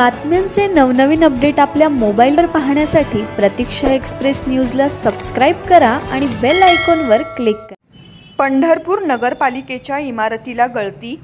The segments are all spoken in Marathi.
बातम्यांचे नवनवीन अपडेट आपल्या मोबाईलवर पाहण्यासाठी प्रतीक्षा एक्सप्रेस न्यूजला सबस्क्राईब करा आणि बेल आयकॉनवर क्लिक करा. पंढरपूर नगरपालिकेच्या इमारतीला गळती.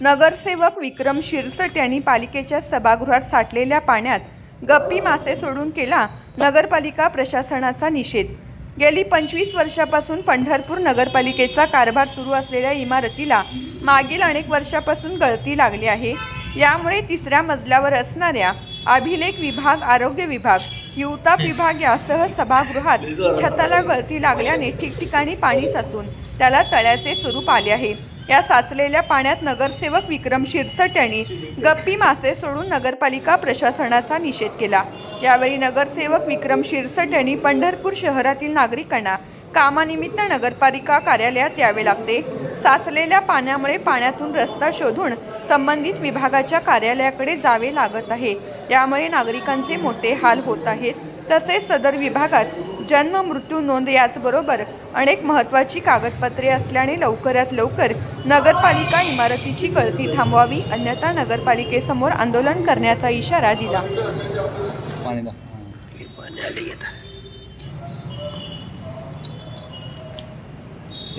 नगरसेवक विक्रम शिरसट यांनी पालिकेच्या सभागृहात साठलेल्या पाण्यात गप्पी मासे सोडून केला नगरपालिका प्रशासनाचा निषेध. गेली पंचवीस वर्षापासून पंढरपूर नगरपालिकेचा कारभार सुरू असलेल्या इमारतीला मागील अनेक वर्षापासून गळती लागली आहे. यामुळे तिसऱ्या मजल्यावर असणाऱ्या अभिलेख विभाग आरोग्य विभाग हिवताप विभाग यासह सभागृहात छताला गळती लागल्याने ठिकठिकाणी पाणी साचून त्याला तळ्याचे स्वरूप आले आहे. या साचलेल्या पाण्यात नगरसेवक विक्रम शिरसट यांनी गप्पी मासे सोडून नगरपालिका प्रशासनाचा निषेध केला. यावेळी नगरसेवक विक्रम शिरसट यांनी पंढरपूर शहरातील नागरिकांना कामानिमित्त नगरपालिका कार्यालयात यावे लागते. साचलेल्या पाण्यामुळे पाण्यातून रस्ता शोधून संबंधित विभागाच्या कार्यालयाकडे जावे लागत आहे. यामुळे नागरिकांचे मोठे हाल होत आहेत. तसेच सदर विभागात जन्म मृत्यू नोंद याचबरोबर अनेक महत्त्वाची कागदपत्रे असल्याने लवकरात लवकर नगरपालिका इमारतीची गळती थांबवावी अन्यथा नगरपालिकेसमोर आंदोलन करण्याचा इशारा दिला.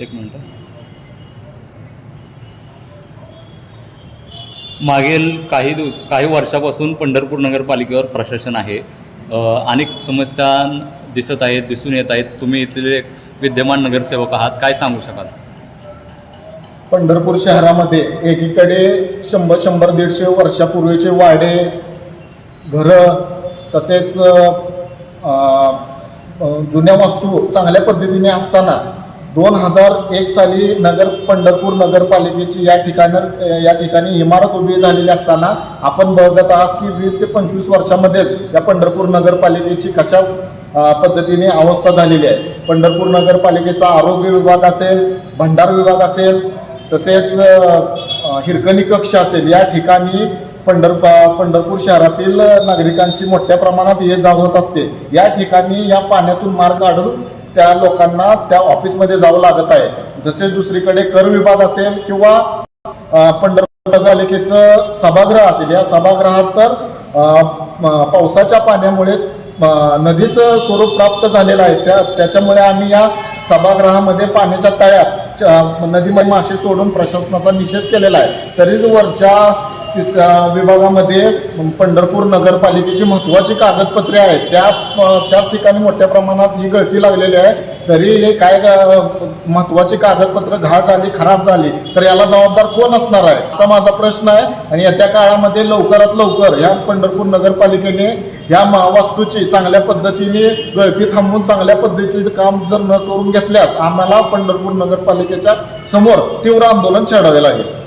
एक मिनटं. मागील काही दिवस काही वर्षापासून पंढरपूर नगरपालिकेवर प्रशासन आहे. अनेक समस्या दिसत आहेत दिसून येत आहेत. तुम्ही इथले विद्यमान नगरसेवक आहात. काय सांगू शकाल? पंढरपूर शहरामध्ये एकीकडे शंभर शंभर दीडशे वर्षापूर्वीचे वाडे घरं तसेच जुन्या वास्तू चांगल्या पद्धतीने असताना दोन हजार एक साली नगर पंढरपूर नगरपालिकेची या ठिकाणी या ठिकाणी इमारत उभी झालेली असताना आपण बघत आहात की वीस ते पंचवीस वर्षामध्येच या पंढरपूर नगरपालिकेची कशा पद्धतीने अवस्था झालेली आहे. पंढरपूर नगरपालिकेचा आरोग्य विभाग असेल भंडार विभाग असेल तसेच हिरकणी कक्ष असेल या ठिकाणी पंढर पंढरपूर शहरातील नागरिकांची मोठ्या प्रमाणात ये जा होत असते. या ठिकाणी या पाण्यातून मार्ग काढून त्या लोकांना त्या ऑफिसमध्ये जावं लागत आहे. जसे दुसरीकडे कर विभाग असेल किंवा पंढरपूर नगरपालिकेचं सभागृह असेल या सभागृहात तर पावसाच्या पाण्यामुळे नदीचं स्वरूप प्राप्त झालेलं आहे. त्या त्याच्यामुळे आम्ही या सभागृहामध्ये पाण्याच्या तळ्यात नदीमध्ये मासे सोडून प्रशासनाचा निषेध केलेला आहे. तरीच वरच्या तिसऱ्या विभागामध्ये पंढरपूर नगरपालिकेची महत्त्वाची कागदपत्रे आहेत. त्या त्याच ठिकाणी मोठ्या प्रमाणात ही गळती लागलेली आहे. तरी हे काय महत्त्वाची कागदपत्र घाळ झाली खराब झाली तर याला जबाबदार कोण असणार आहे? असा माझा प्रश्न आहे. आणि येत्या काळामध्ये लवकरात लवकर या पंढरपूर नगरपालिकेने या वास्तूची चांगल्या पद्धतीने गळती थांबवून चांगल्या पद्धतीचे काम जर न करून घेतल्यास आम्हाला पंढरपूर नगरपालिकेच्या समोर तीव्र आंदोलन छेडावे लागेल.